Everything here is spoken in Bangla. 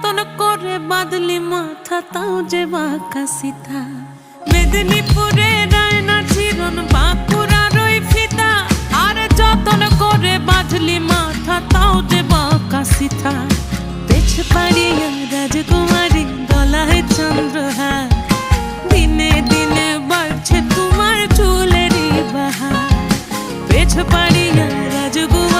মতন করে বাদলি মাথা, তাও যে বাঁকা মেদিনীপুরে রায়না চিরন বাঁকুড়া রই ফিতা। আর যতন করে বাদলি মাথা, তাও যে বাঁকা সীতা পেছ রাজকুমারী, গলায় চন্দ্রহার। দিনে দিনে বাড়ছে তোমার চুলেরই বাহার। পেছ পাড়িয়া রাজকুমার